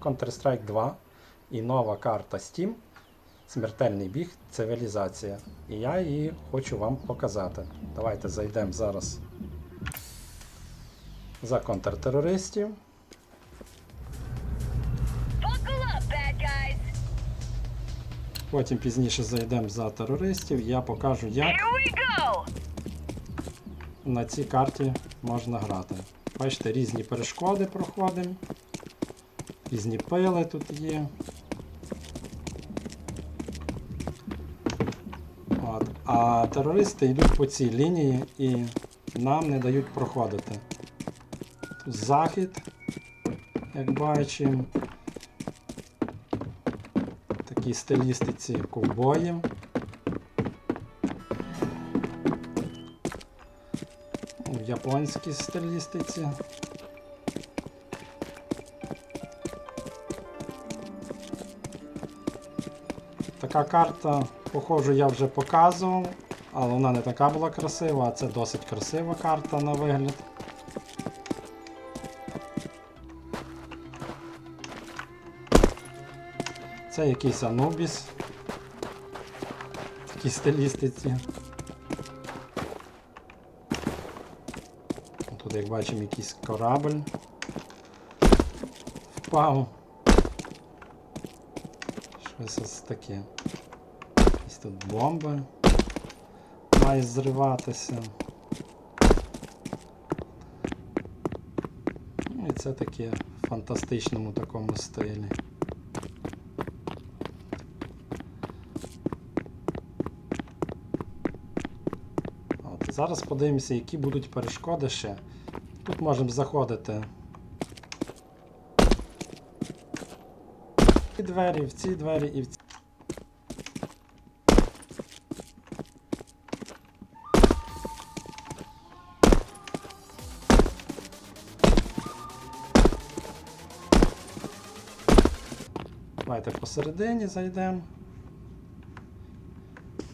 Counter-Strike 2 і нова карта Steam. Смертельний біг цивілізація. І я її хочу вам показати. Давайте зайдемо зараз за контртерористів. Потім пізніше зайдемо за терористів. Я покажу, як на цій карті можна грати. Бачите, різні перешкоди проходимо. Різні пили тут є. От. А терористи йдуть по цій лінії і нам не дають проходити. Захід, як бачимо. Такі стилістиці ковбоїв. В японській стилістиці. Така карта, похожу, я вже показував, але вона не така була красива, а це досить красива карта на вигляд. Це якийсь Анубіс. в Такій стилістиці. Тут, як бачимо, якийсь корабль впав. Щось ось таке. Якісь тут бомби мають зриватися. Ну і це таке в фантастичному такому стилі. От, зараз подивимося, які будуть перешкоди ще. Тут можемо заходити ці двері, в ці двері і в ці. Давайте посередині зайдемо.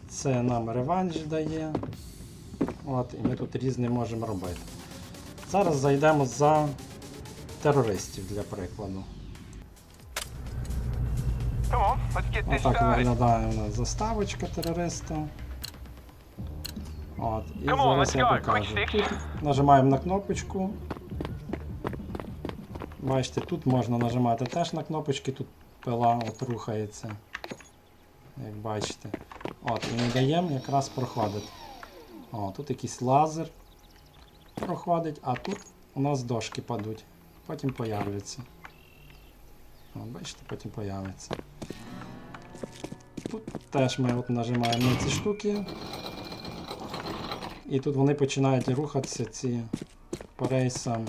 Це нам реванш дає. От, і ми тут різне можемо робити. Зараз зайдемо за терористів для прикладу. Отак виглядає у нас заставочка терориста. От, і зараз я покажу. Тут нажимаємо на кнопочку. Бачите, тут можна нажимати теж на кнопочки, тут пила от рухається. Як бачите. От, і не даємо якраз проходити. О, тут якийсь лазер проходить, а тут у нас дошки падуть. Потім появляться. Бачите, потім появляться. Тут теж ми от нажимаємо на ці штуки. І тут вони починають рухатися ці по рейсам.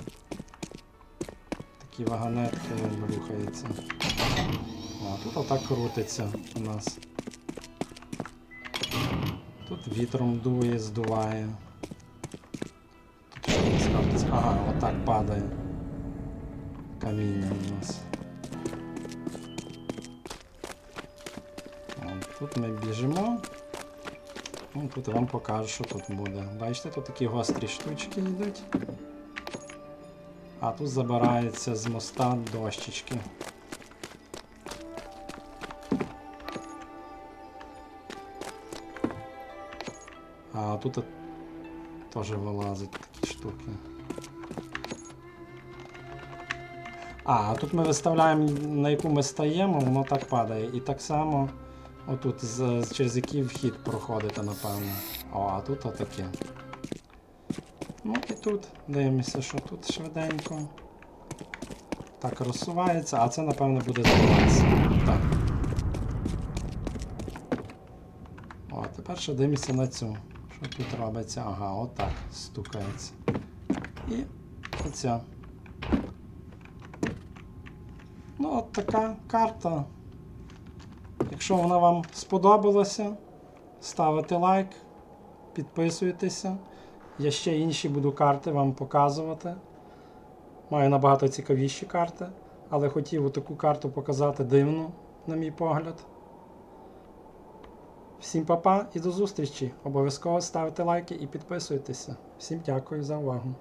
Такі вагонетки рухаються. А тут отак крутиться у нас. Тут вітром дує, здуває. Тут? Ага, отак падає. Каміння у нас. Тут ми біжимо. Ну, тут вам покажу, що тут буде. Бачите, тут такі гострі штучки йдуть. А тут забирається з моста дощечки. А тут теж вилазять такі штуки. А тут ми виставляємо, на яку ми стаємо, воно так падає. І так само отут, з, через який вхід проходити, напевно. О, а тут отаке. Ну і тут дивимося, що тут швиденько. Так розсувається, а це, напевно, буде збиратися. Так. О, тепер ще дивимося на цю. Що тут робиться? Ага, отак стукається. І оця. Ну, от така карта. Якщо вона вам сподобалася, ставите лайк, підписуйтеся. Я ще інші буду карти вам показувати. Маю набагато цікавіші карти, але хотів таку карту показати дивну, на мій погляд. Всім па-па і до зустрічі! Обов'язково ставте лайки і підписуйтеся. Всім дякую за увагу.